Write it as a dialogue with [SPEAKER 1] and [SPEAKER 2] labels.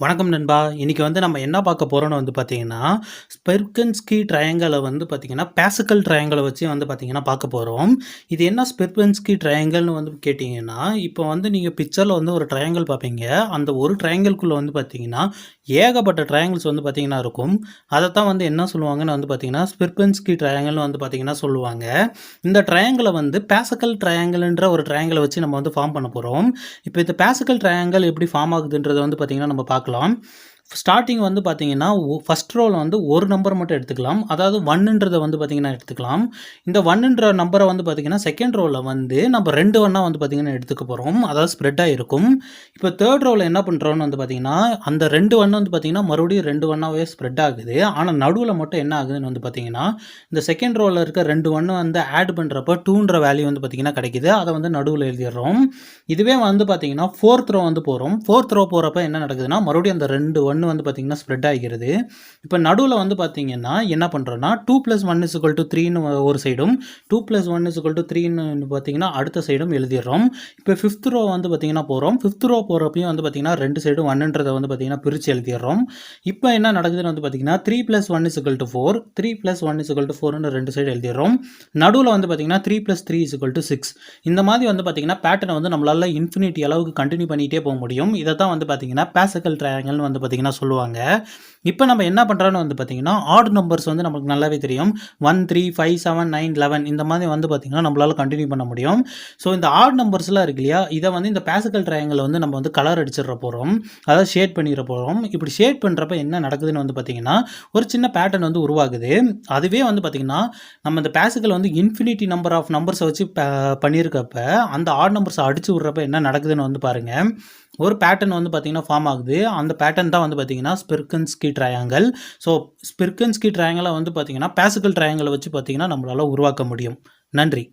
[SPEAKER 1] வணக்கம் நண்பா இன்றைக்கி வந்து நம்ம என்ன பார்க்க போகிறோன்னு வந்து பார்த்தீங்கன்னா, ஸ்பெர்கன்ஸ்கி ட்ரையாங்கலை வந்து பார்த்திங்கன்னா பேசக்கல் ட்ரையாங்கலை வச்சு வந்து பார்த்திங்கன்னா பார்க்க போகிறோம் இது என்ன ஸ்பெர்கன்ஸ்கி ட்ரையாங்கல்னு வந்து கேட்டிங்கன்னா இப்போ வந்து நீங்கள் பிக்சரில் வந்து ஒரு ட்ரையாங்கிள் பார்ப்பீங்க. அந்த ஒரு ட்ரையாங்கல்குள்ளே வந்து பார்த்தீங்கன்னா, ஏகப்பட்ட ட்ரையாங்கிள்ஸ் வந்து பார்த்திங்கன்னா இருக்கும். அதை தான் வந்து என்ன சொல்லுவாங்கன்னு வந்து பார்த்திங்கன்னா ஸ்பெர்கன்ஸ்கி ட்ரையாங்கல்னு வந்து பார்த்திங்கன்னா சொல்லுவாங்க. இந்த ட்ரையாங்கலை வந்து பேசக்கல் ட்ரையாங்கல்ன்ற ஒரு ட்ரையாங்கலை வச்சு நம்ம வந்து ஃபார்ம் பண்ண போகிறோம் இப்போ இந்த பேசக்கல் ட்ரையாங்கிள் எப்படி ஃபார்ம் ஆகுதுன்றத வந்து பார்த்தீங்கன்னா நம்ம பார்க்க பார்க்கலாம். ஸ்டார்டிங் வந்து பார்த்தீங்கன்னா, ஃபஸ்ட் ஃபர்ஸ்ட் வந்து ஒரு நம்பர் மட்டும் எடுத்துக்கலாம். அதாவது 1ன்றத வந்து பார்த்தீங்கன்னா எடுத்துக்கலாம். இந்த ஒன்னுன்ற நம்பரை வந்து பார்த்திங்கன்னா செகண்ட் ரோவில் வந்து நம்ம 2 1 வந்து பார்த்திங்கன்னா எடுத்துக்க போகிறோம் அதாவது ஸ்ப்ரெட்டாக இருக்கும். இப்போ தேர்ட் ரோவில் என்ன பண்ணுறோன்னு வந்து பார்த்திங்கன்னா அந்த 2 1 வந்து பார்த்திங்கன்னா மறுபடியும் 2 1வே ஸ்ப்ரெட் ஆகுது. ஆனால் நடுவில் மட்டும் என்ன ஆகுதுன்னு வந்து பார்த்திங்கன்னா இந்த செகண்ட் ரோவில் இருக்க 2 1 வந்து ஆட் பண்ணுறப்ப டூன்ற வேல்யூ வந்து பார்த்தீங்கன்னா கிடைக்குது. அதை வந்து நடுவில் எழுதிடுறோம். இதுவே வந்து பார்த்திங்கன்னா ஃபோர்த் ரோ வந்து போகிறோம் ஃபோர்த் ரோ போகிறப்ப என்ன நடக்குதுன்னா, மறுபடியும் அந்த ரெண்டு ஒன் ஒன்று வந்து பார்த்தீங்கன்னா ஸ்ப்ரெட் ஆகிறது. இப்போ நடுவில் வந்து பார்த்தீங்கன்னா, என்ன பண்ணுறோன்னா டூ ப்ளஸ் ஒன் 2 + 1 = 3ன்னு ஒரு சைடும், 2 + 1 = 3ன்னு பார்த்தீங்கன்னா அடுத்த சைடும் எழுதிடுறோம். இப்போ ஃபிஃப்த் ரோ வந்து பார்த்தீங்கன்னா போகிறோம் ஃபிஃப்த் ரோ போகிறப்பையும் வந்து பார்த்தீங்கன்னா ரெண்டு சைடும் 1ன்றத வந்து பார்த்தீங்கன்னா பிரித்து எழுதிடுறோம். இப்போ என்ன நடக்குதுன்னு வந்து பார்த்தீங்கன்னா, 3 + 1 = 4, 3 + 1 = 4ன்னு 2 சைடு எழுதிடுறோம். நடுவில் வந்து பார்த்திங்கன்னா த்ரீ ப்ளஸ் த்ரீ 3 + 3 = 6. இந்த மாதிரி வந்து பார்த்தீங்கன்னா, பேட்டர்னை வந்து நம்மளால இன்ஃபினிட்டி அளவுக்கு கண்டினியூ பண்ணிகிட்டே போக முடியும். இதத்தான் வந்து பார்த்தீங்கன்னா, பேசக்கல் ட்ரையாங்கல்னு வந்து பார்த்தீங்கன்னா சொல்லுவாங்க. இப்போ நம்ம என்ன பண்றோம்னு வந்து பார்த்தீங்கன்னா, ஆட் நம்பர்ஸ் வந்து நமக்கு நல்லாவே தெரியும். 1, 3, 5, 7, 9, 11 இந்த மாதிரி வந்து பார்த்தீங்கன்னா, நம்மளால கண்டினியூ பண்ண முடியும். ஸோ இந்த ஆட் நம்பர்ஸ்லாம் இருக்கு இல்லையா? இதை வந்து இந்த பேசிக்கல் ட்ரையாங்கிள்ல வந்து நம்ம வந்து கலர் அடிச்சிட போகிறோம் அதாவது ஷேட் பண்ணிட போகிறோம் இப்படி ஷேட் பண்ணுறப்ப என்ன நடக்குதுன்னு வந்து பார்த்தீங்கன்னா, ஒரு சின்ன பேட்டர்ன் வந்து உருவாகுது. அதுவே வந்து பார்த்தீங்கன்னா, நம்ம இந்த பாஸ்கல் வந்து இன்ஃபினிட்டி நம்பர் ஆஃப் நம்பர்ஸை வச்சு பண்ணியிருக்கப்ப, அந்த ஆட் நம்பர்ஸை அடிச்சு விட்றப்ப என்ன நடக்குதுன்னு வந்து பாருங்க. ஒரு பேட்டர்ன் வந்து பார்த்தீங்கன்னா ஃபார்ம் ஆகுது. அந்த பேட்டர்ன் தான் வந்து பார்த்தீங்கன்னா, ஸ்பெர்கன்ஸ்கி ட்ரையாங்கல் ஸோ ஸ்பெர்கன்ஸ்கி ட்ரையாங்கலை வந்து பார்த்தீங்கன்னா, பேசிக்கல் ட்ரையாங்கலை வச்சு பார்த்தீங்கன்னா, நம்மளால உருவாக்க முடியும். நன்றி.